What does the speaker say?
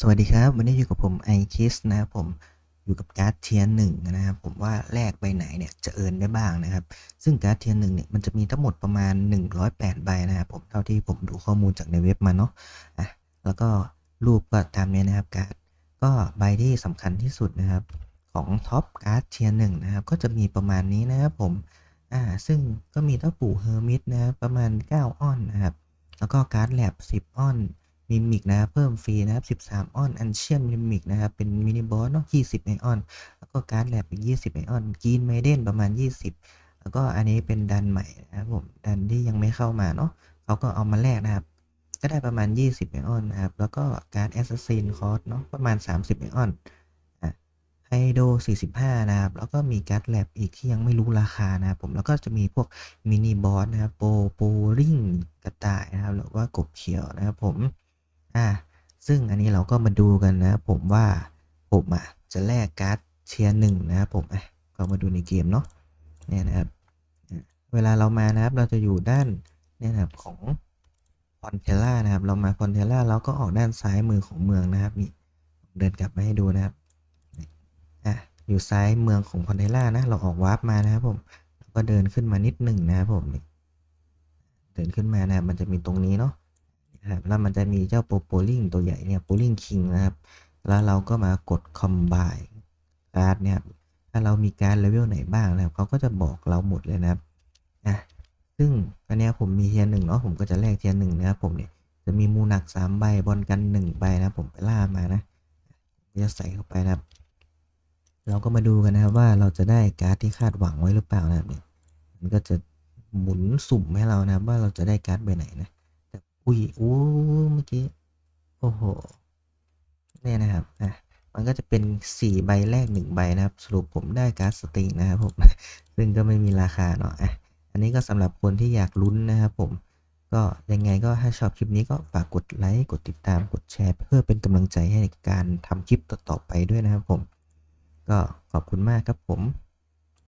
สวัสดีครับ วันนี้อยู่กับผมไอคิสนะครับผมอยู่กับการ์ดเทียร์หนึ่งนะครับผมว่าแลกใบไหนเนี่ยจะเอินได้บ้างนะครับ ซึ่งการ์ดเทียร์หนึ่งเนี่ยมันจะมีทั้งหมดประมาณ 108 ใบนะครับผมเท่าที่ผมดูข้อมูลจากในเว็บมาเนาะอะแล้วก็รูปก็ตามนี้นะครับการ์ดก็ใบที่สำคัญที่สุดนะครับ ของท็อปการ์ดเทียร์หนึ่งนะครับ ก็จะมีประมาณนี้นะครับผมอ่าซึ่งก็มีเต้าปู่เฮอร์มิตนะครับประมาณ 9อ้อนนะครับแล้วก็การ์ดแลบ10อ้อน มิมิกนะครับเพิ่มฟรีนะครับ 13 ออน อันเชียนมิมิกนะครับ เป็นมินิบอสเนาะ 20 ไอออน แล้วก็การ์ดแลบอีก 20 ไอออนกีนไมเดนประมาณ 20 แล้วก็อันนี้เป็นดันใหม่นะครับผม ดันที่ยังไม่เข้ามาเนาะเขาก็เอามาแลกนะครับ ก็ได้ประมาณ 20 ไอออนนะครับ แล้วก็การ์ดแอสซัสซินคอร์สเนาะ ประมาณ 30 ไอออนไฮโด45 นะครับ แล้วก็มีการ์ดแลบอีกที่ยังไม่รู้ราคานะครับผม แล้วก็จะมีพวกมินิบอสนะครับ โปโปริงกระต่ายนะครับ หรือว่ากบเขียวนะครับผม อ่าซึ่งอันนี้เราก็มาดูกันนะ ผมว่าผมอะจะแลกการ์ดเทียร์หนึ่งนะครับผมอะก็มาดูในเกมเนาะเนี่ยนะครับเวลาเรามานะครับเราจะอยู่ด้านเนี่ยนะครับของพอนเทล่านะครับ เรามาพอนเทล่าเราก็ออกด้านซ้ายมือของเมืองนะครับนี่เดินกลับมาให้ดูนะครับอะอยู่ซ้ายเมืองของพอนเทล่านะ เราออกวาร์ปมานะครับผมก็เดินขึ้นมานิดหนึ่งนะครับผมนี่เดินขึ้นมานะมันจะมีตรงนี้เนาะ นะครับแล้วมันจะมีเจ้าโปโปลิงตัวใหญ่เนี่ยโปลิงคิงนะครับ แล้วเราก็มากดคอมไบการ์ดเนี่ยครับถ้าเรามีการเลเวลไหนบ้างนะครับเขาก็จะบอกเราหมดเลยนะครับอะซึ่งอันนี้ผมมีเทียร์หนึ่งเนาะผมก็จะแลกเทียร์หนึ่งนะครับผมเนี่ยจะมีมูหนักสามใบบอลกันหนึ่งใบนะผมไปล่ามานะจะใส่เข้าไปนะครับ เราก็มาดูกันนะครับว่าเราจะได้การ์ดที่คาดหวังไว้หรือเปล่านะครับเนี่ยมันก็จะหมุนสุ่มให้เรานะครับว่าเราจะได้การ์ดใบไหนนะ อุ้ยโอ้เมื่อกี้ โอ้โหเนี่ยนะครับอะมันก็จะเป็นสี่ใบแรกหนึ่งใบนะครับ สรุปผมได้การ์ดสติงนะครับผมซึ่งก็ไม่มีราคาเนาะอะอันนี้ก็สำหรับคนที่อยากลุ้นนะครับผมก็ยังไงก็ถ้าชอบคลิปนี้ก็ฝากกดไลค์กดติดตามกดแชร์ เพื่อเป็นกำลังใจให้ในการทำคลิปต่อๆไปด้วยนะครับผม ก็ขอบคุณมากครับผม